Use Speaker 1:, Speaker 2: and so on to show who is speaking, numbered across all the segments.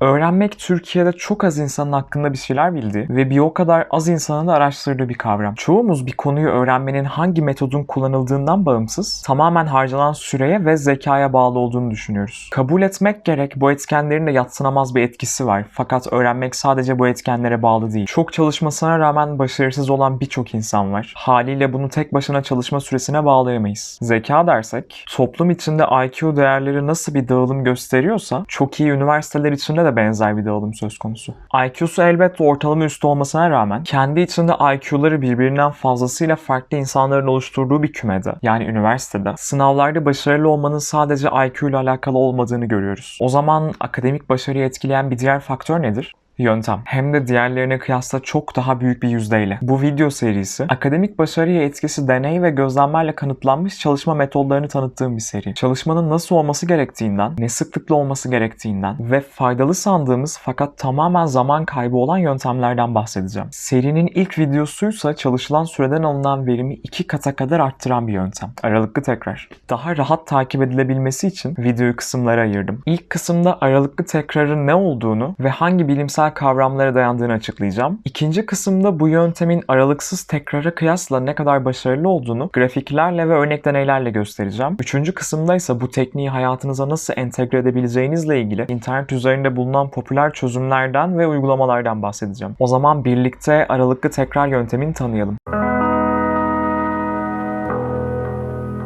Speaker 1: Öğrenmek Türkiye'de çok az insanın hakkında bir şeyler bildiği ve bir o kadar az insanın da araştırdığı bir kavram. Çoğumuz bir konuyu öğrenmenin hangi metodun kullanıldığından bağımsız tamamen harcanan süreye ve zekaya bağlı olduğunu düşünüyoruz. Kabul etmek gerek bu etkenlerin de yatsınamaz bir etkisi var. Fakat öğrenmek sadece bu etkenlere bağlı değil. Çok çalışmasına rağmen başarısız olan birçok insan var. Haliyle bunu tek başına çalışma süresine bağlayamayız. Zeka dersek toplum içinde IQ değerleri nasıl bir dağılım gösteriyorsa çok iyi üniversiteler içinde de benzer bir dağılım söz konusu. IQ'su elbette ortalama üstü olmasına rağmen kendi içinde IQ'ları birbirinden fazlasıyla farklı insanların oluşturduğu bir kümede yani üniversitede sınavlarda başarılı olmanın sadece IQ ile alakalı olmadığını görüyoruz. O zaman akademik başarıyı etkileyen bir diğer faktör nedir? Yöntem. Hem de diğerlerine kıyasla çok daha büyük bir yüzdeyle. Bu video serisi akademik başarıya etkisi deney ve gözlemlerle kanıtlanmış çalışma metodlarını tanıttığım bir seri. Çalışmanın nasıl olması gerektiğinden, ne sıklıkla olması gerektiğinden ve faydalı sandığımız fakat tamamen zaman kaybı olan yöntemlerden bahsedeceğim. Serinin ilk videosuysa çalışılan süreden alınan verimi iki kata kadar arttıran bir yöntem. Aralıklı tekrar. Daha rahat takip edilebilmesi için videoyu kısımlara ayırdım. İlk kısımda aralıklı tekrarın ne olduğunu ve hangi bilimsel bilimsel kavramlara dayandığını açıklayacağım. İkinci kısımda bu yöntemin aralıksız tekrara kıyasla ne kadar başarılı olduğunu grafiklerle ve örnek deneylerle göstereceğim. Üçüncü kısımda ise bu tekniği hayatınıza nasıl entegre edebileceğinizle ilgili internet üzerinde bulunan popüler çözümlerden ve uygulamalardan bahsedeceğim. O zaman birlikte aralıklı tekrar yöntemini tanıyalım.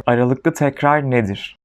Speaker 1: Aralıklı tekrar nedir?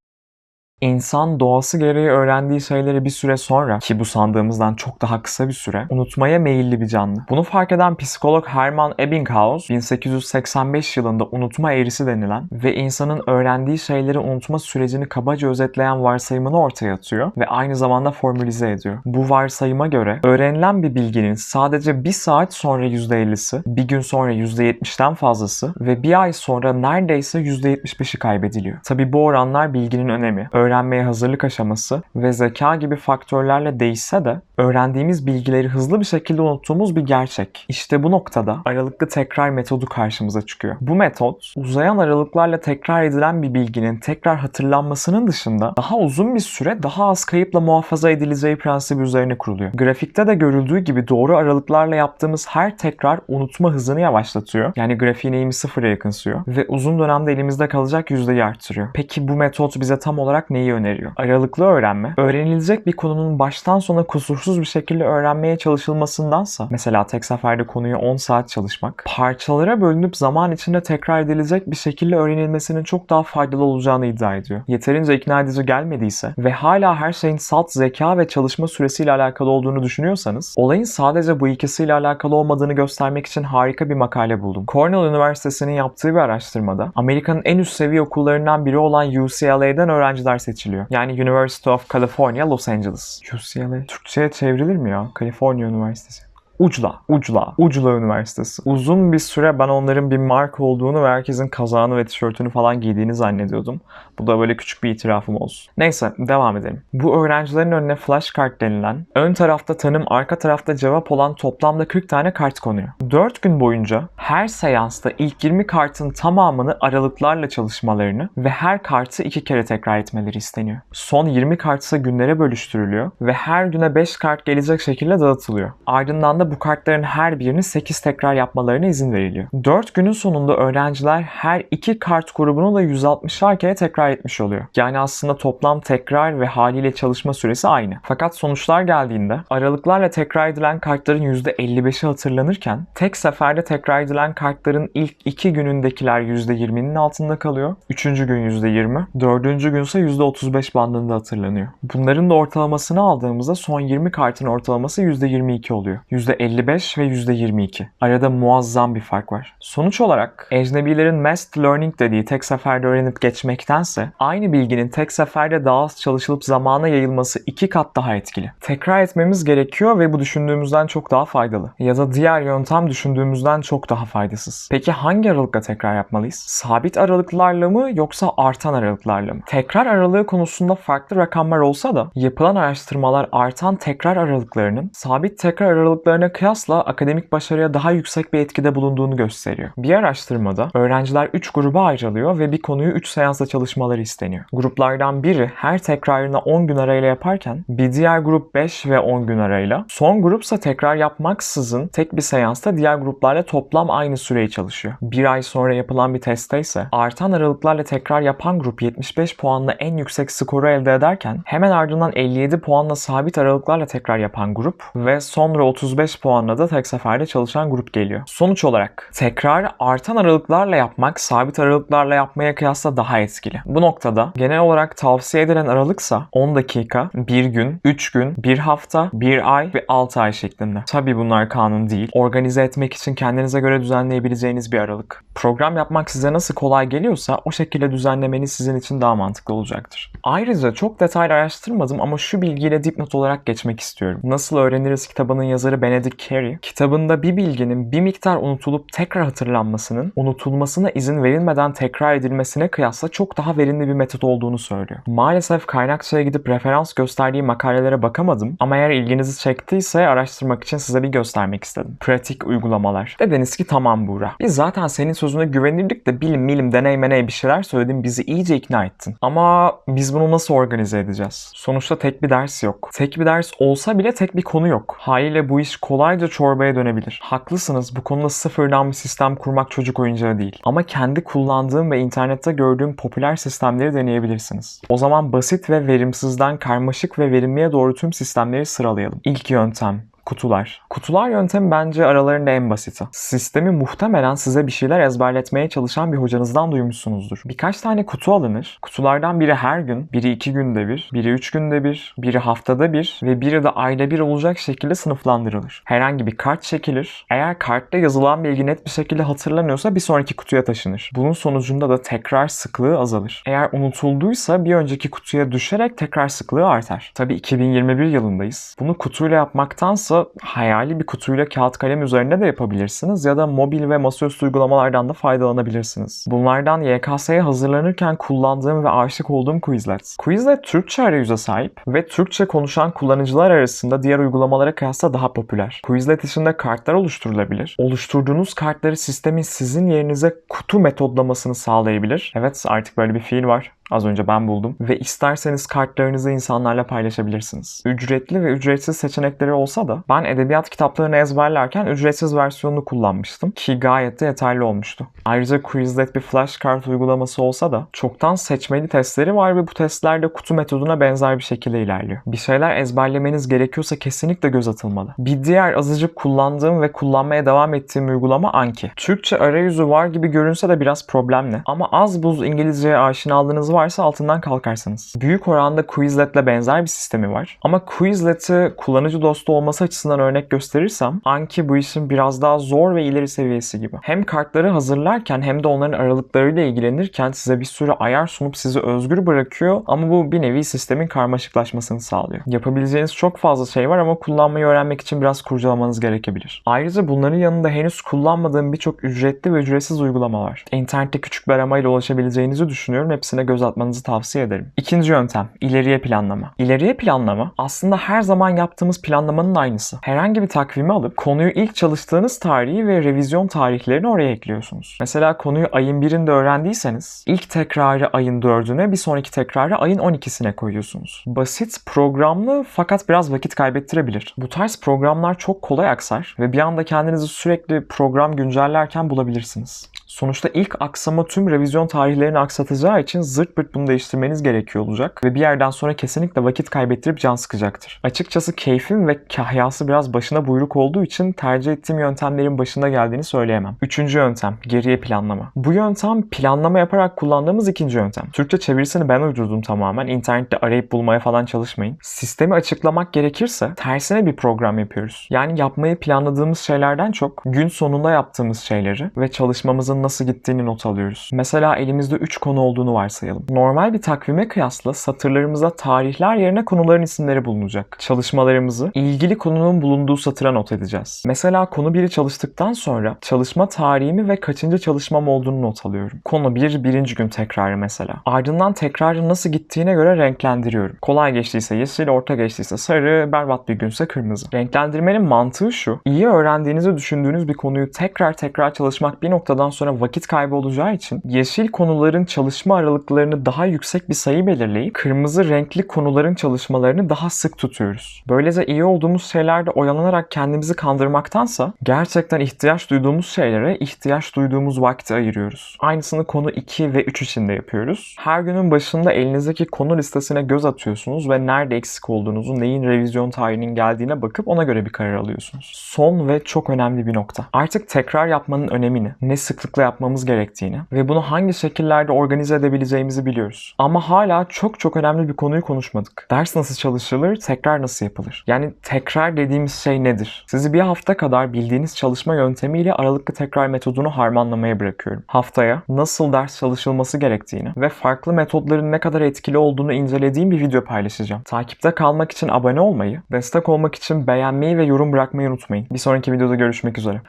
Speaker 1: İnsan doğası gereği öğrendiği şeyleri bir süre sonra ki bu sandığımızdan çok daha kısa bir süre unutmaya meyilli bir canlı. Bunu fark eden psikolog Hermann Ebbinghaus 1885 yılında unutma eğrisi denilen ve insanın öğrendiği şeyleri unutma sürecini kabaca özetleyen varsayımını ortaya atıyor ve aynı zamanda formülize ediyor. Bu varsayıma göre öğrenilen bir bilginin sadece bir saat sonra %50'si, bir gün sonra %70'den fazlası ve bir ay sonra neredeyse %75'i kaybediliyor. Tabi bu oranlar bilginin önemi. Öğren öğrenmeye hazırlık aşaması ve zeka gibi faktörlerle değişse de öğrendiğimiz bilgileri hızlı bir şekilde unuttuğumuz bir gerçek. İşte bu noktada aralıklı tekrar metodu karşımıza çıkıyor. Bu metot uzayan aralıklarla tekrar edilen bir bilginin tekrar hatırlanmasının dışında daha uzun bir süre daha az kayıpla muhafaza edileceği prensibi üzerine kuruluyor. Grafikte de görüldüğü gibi doğru aralıklarla yaptığımız her tekrar unutma hızını yavaşlatıyor. Yani grafiğin eğimi sıfıra yakınsıyor ve uzun dönemde elimizde kalacak yüzdeyi arttırıyor. Peki bu metot bize tam olarak neyi öneriyor? Aralıklı öğrenme, öğrenilecek bir konunun baştan sona kusursuz bir şekilde öğrenmeye çalışılmasındansa, mesela tek seferde konuyu 10 saat çalışmak, parçalara bölünüp zaman içinde tekrar edilecek bir şekilde öğrenilmesinin çok daha faydalı olacağını iddia ediyor. Yeterince ikna edici gelmediyse ve hala her şeyin salt zeka ve çalışma süresiyle alakalı olduğunu düşünüyorsanız, olayın sadece bu ikisiyle alakalı olmadığını göstermek için harika bir makale buldum. Cornell Üniversitesi'nin yaptığı bir araştırmada Amerika'nın en üst seviye okullarından biri olan UCLA'den öğrenciler seçiliyor. Yani University of California, Los Angeles. UCLA. Türkçe'ye çevrilir mi ya? California Üniversitesi. Ucla, Ucla, Ucla Üniversitesi. Uzun bir süre ben onların bir marka olduğunu ve herkesin kazağını ve tişörtünü falan giydiğini zannediyordum. Bu da böyle küçük bir itirafım olsun. Neyse devam edelim. Bu öğrencilerin önüne flashcard denilen, ön tarafta tanım, arka tarafta cevap olan toplamda 40 tane kart konuyor. 4 gün boyunca her seansta ilk 20 kartın tamamını aralıklarla çalışmalarını ve her kartı iki kere tekrar etmeleri isteniyor. Son 20 kart ise günlere bölüştürülüyor ve her güne 5 kart gelecek şekilde dağıtılıyor. Ardından da bu kartların her birini 8 tekrar yapmalarına izin veriliyor. 4 günün sonunda öğrenciler her iki kart grubunu da 160'ar kere tekrar etmiş oluyor. Yani aslında toplam tekrar ve haliyle çalışma süresi aynı. Fakat sonuçlar geldiğinde aralıklarla tekrar edilen kartların %55'i hatırlanırken tek seferde tekrar edilen kartların ilk 2 günündekiler %20'nin altında kalıyor. 3. gün %20, 4. gün ise %35 bandında hatırlanıyor. Bunların da ortalamasını aldığımızda son 20 kartın ortalaması %22 oluyor. %55 ve %22. Arada muazzam bir fark var. Sonuç olarak ecnebilerin massed learning dediği tek seferde öğrenip geçmektense aynı bilginin tek seferde daha az çalışılıp zamana yayılması iki kat daha etkili. Tekrar etmemiz gerekiyor ve bu düşündüğümüzden çok daha faydalı. Ya da diğer yöntem düşündüğümüzden çok daha faydasız. Peki hangi aralıkla tekrar yapmalıyız? Sabit aralıklarla mı yoksa artan aralıklarla mı? Tekrar aralığı konusunda farklı rakamlar olsa da yapılan araştırmalar artan tekrar aralıklarının sabit tekrar aralıklarına sınavlarına kıyasla akademik başarıya daha yüksek bir etkide bulunduğunu gösteriyor. Bir araştırmada öğrenciler 3 gruba ayrılıyor ve bir konuyu 3 seansla çalışmaları isteniyor. Gruplardan biri her tekrarına 10 gün arayla yaparken bir diğer grup 5 ve 10 gün arayla. Son grupsa tekrar yapmaksızın tek bir seansta diğer gruplarla toplam aynı süreyi çalışıyor. Bir ay sonra yapılan bir testte ise artan aralıklarla tekrar yapan grup 75 puanla en yüksek skoru elde ederken hemen ardından 57 puanla sabit aralıklarla tekrar yapan grup ve sonra 35 puanla da tek seferde çalışan grup geliyor. Sonuç olarak tekrar artan aralıklarla yapmak sabit aralıklarla yapmaya kıyasla daha etkili. Bu noktada genel olarak tavsiye edilen aralıksa 10 dakika, 1 gün, 3 gün, 1 hafta, 1 ay ve 6 ay şeklinde. Tabi bunlar kanun değil. Organize etmek için kendinize göre düzenleyebileceğiniz bir aralık. Program yapmak size nasıl kolay geliyorsa o şekilde düzenlemeniz sizin için daha mantıklı olacaktır. Ayrıca çok detaylı araştırmadım ama şu bilgiyle dipnot olarak geçmek istiyorum. Nasıl Öğreniriz kitabının yazarı Benedict Carey, kitabında bir bilginin bir miktar unutulup tekrar hatırlanmasının, unutulmasına izin verilmeden tekrar edilmesine kıyasla çok daha verimli bir metot olduğunu söylüyor. Maalesef kaynakçaya gidip referans gösterdiği makalelere bakamadım ama eğer ilginizi çektiyse araştırmak için size bir göstermek istedim. Pratik uygulamalar. Dediniz ki tamam Buğra. Biz zaten senin sözüne güvenirdik de bilim milim deney meney bir şeyler söyledin bizi iyice ikna ettin. Ama biz bunu nasıl organize edeceğiz? Sonuçta tek bir ders yok. Tek bir ders olsa bile tek bir konu yok. Haliyle bu iş kolayca çorbaya dönebilir. Haklısınız bu konuda sıfırdan bir sistem kurmak çocuk oyuncağı değil. Ama kendi kullandığım ve internette gördüğüm popüler sistemleri deneyebilirsiniz. O zaman basit ve verimsizden karmaşık ve verimliye doğru tüm sistemleri sıralayalım. İlk yöntem Kutular. Kutular yöntemi bence aralarında en basiti. Sistemi muhtemelen size bir şeyler ezberletmeye çalışan bir hocanızdan duymuşsunuzdur. Birkaç tane kutu alınır. Kutulardan biri her gün, biri iki günde bir, biri üç günde bir, biri haftada bir ve biri de ayda bir olacak şekilde sınıflandırılır. Herhangi bir kart çekilir. Eğer kartta yazılan bilgi net bir şekilde hatırlanıyorsa bir sonraki kutuya taşınır. Bunun sonucunda da tekrar sıklığı azalır. Eğer unutulduysa bir önceki kutuya düşerek tekrar sıklığı artar. Tabi 2021 yılındayız. Bunu kutuyla yapmaktansa olsa hayali bir kutuyla kağıt kalem üzerinde de yapabilirsiniz ya da mobil ve masaüstü uygulamalardan da faydalanabilirsiniz. Bunlardan YKS'ye hazırlanırken kullandığım ve aşık olduğum Quizlet. Quizlet Türkçe arayüze sahip ve Türkçe konuşan kullanıcılar arasında diğer uygulamalara kıyasla daha popüler. Quizlet içinde kartlar oluşturulabilir. Oluşturduğunuz kartları sistemin sizin yerinize kutu metodlamasını sağlayabilir. Evet artık böyle bir fiil var. Az önce ben buldum. Ve isterseniz kartlarınızı insanlarla paylaşabilirsiniz. Ücretli ve ücretsiz seçenekleri olsa da ben edebiyat kitaplarını ezberlerken ücretsiz versiyonunu kullanmıştım. Ki gayet de yeterli olmuştu. Ayrıca Quizlet bir flashcard uygulaması olsa da çoktan seçmeli testleri var ve bu testlerde kutu metoduna benzer bir şekilde ilerliyor. Bir şeyler ezberlemeniz gerekiyorsa kesinlikle göz atılmalı. Bir diğer azıcık kullandığım ve kullanmaya devam ettiğim uygulama Anki. Türkçe arayüzü var gibi görünse de biraz problemli. Ama az buz İngilizceye aşinalığınız varsa altından kalkarsınız. Büyük oranda Quizlet'le benzer bir sistemi var. Ama Quizlet'i kullanıcı dostu olması açısından örnek gösterirsem Anki bu işin biraz daha zor ve ileri seviyesi gibi. Hem kartları hazırlarken hem de onların aralıklarıyla ilgilenirken size bir sürü ayar sunup sizi özgür bırakıyor ama bu bir nevi sistemin karmaşıklaşmasını sağlıyor. Yapabileceğiniz çok fazla şey var ama kullanmayı öğrenmek için biraz kurcalamanız gerekebilir. Ayrıca bunların yanında henüz kullanmadığım birçok ücretli ve ücretsiz uygulama var. İnternette küçük bir aramayla ulaşabileceğinizi düşünüyorum. Hepsine göz atmanızı tavsiye ederim. İkinci yöntem, ileriye planlama. İleriye planlama aslında her zaman yaptığımız planlamanın aynısı. Herhangi bir takvimi alıp konuyu ilk çalıştığınız tarihi ve revizyon tarihlerini oraya ekliyorsunuz. Mesela konuyu ayın birinde öğrendiyseniz ilk tekrarı ayın dördüne bir sonraki tekrarı ayın 12'sine koyuyorsunuz. Basit, programlı fakat biraz vakit kaybettirebilir. Bu tarz programlar çok kolay aksar ve bir anda kendinizi sürekli program güncellerken bulabilirsiniz. Sonuçta ilk aksama tüm revizyon tarihlerini aksatacağı için zırt pırt bunu değiştirmeniz gerekiyor olacak ve bir yerden sonra kesinlikle vakit kaybettirip can sıkacaktır. Açıkçası keyfim ve kahyası biraz başına buyruk olduğu için tercih ettiğim yöntemlerin başında geldiğini söyleyemem. Üçüncü yöntem, geriye planlama. Bu yöntem planlama yaparak kullandığımız ikinci yöntem. Türkçe çevirisini ben uydurdum tamamen. İnternette arayıp bulmaya falan çalışmayın. Sistemi açıklamak gerekirse tersine bir program yapıyoruz. Yani yapmayı planladığımız şeylerden çok gün sonunda yaptığımız şeyleri ve çalışmamızın tekrarın nasıl gittiğini not alıyoruz. Mesela elimizde 3 konu olduğunu varsayalım. Normal bir takvime kıyasla satırlarımızda tarihler yerine konuların isimleri bulunacak. Çalışmalarımızı ilgili konunun bulunduğu satıra not edeceğiz. Mesela konu 1'i çalıştıktan sonra çalışma tarihimi ve kaçıncı çalışmam olduğunu not alıyorum. Konu 1 birinci gün tekrarı mesela. Ardından tekrarın nasıl gittiğine göre renklendiriyorum. Kolay geçtiyse yeşil, orta geçtiyse sarı, berbat bir günse kırmızı. Renklendirmenin mantığı şu. İyi öğrendiğinizi düşündüğünüz bir konuyu tekrar tekrar çalışmak bir noktadan sonra vakit kaybı olacağı için yeşil konuların çalışma aralıklarını daha yüksek bir sayı belirleyip kırmızı renkli konuların çalışmalarını daha sık tutuyoruz. Böylece iyi olduğumuz şeylerde oyalanarak kendimizi kandırmaktansa gerçekten ihtiyaç duyduğumuz şeylere ihtiyaç duyduğumuz vakti ayırıyoruz. Aynısını konu 2 ve 3 için de yapıyoruz. Her günün başında elinizdeki konu listesine göz atıyorsunuz ve nerede eksik olduğunuzu, neyin revizyon tarihinin geldiğine bakıp ona göre bir karar alıyorsunuz. Son ve çok önemli bir nokta. Artık tekrar yapmanın önemini, ne sıklıkla yapmamız gerektiğini ve bunu hangi şekillerde organize edebileceğimizi biliyoruz. Ama hala çok çok önemli bir konuyu konuşmadık. Ders nasıl çalışılır, tekrar nasıl yapılır? Yani tekrar dediğimiz şey nedir? Sizi bir hafta kadar bildiğiniz çalışma yöntemiyle aralıklı tekrar metodunu harmanlamaya bırakıyorum. Haftaya nasıl ders çalışılması gerektiğini ve farklı metodların ne kadar etkili olduğunu incelediğim bir video paylaşacağım. Takipte kalmak için abone olmayı, destek olmak için beğenmeyi ve yorum bırakmayı unutmayın. Bir sonraki videoda görüşmek üzere.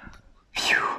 Speaker 1: Phew.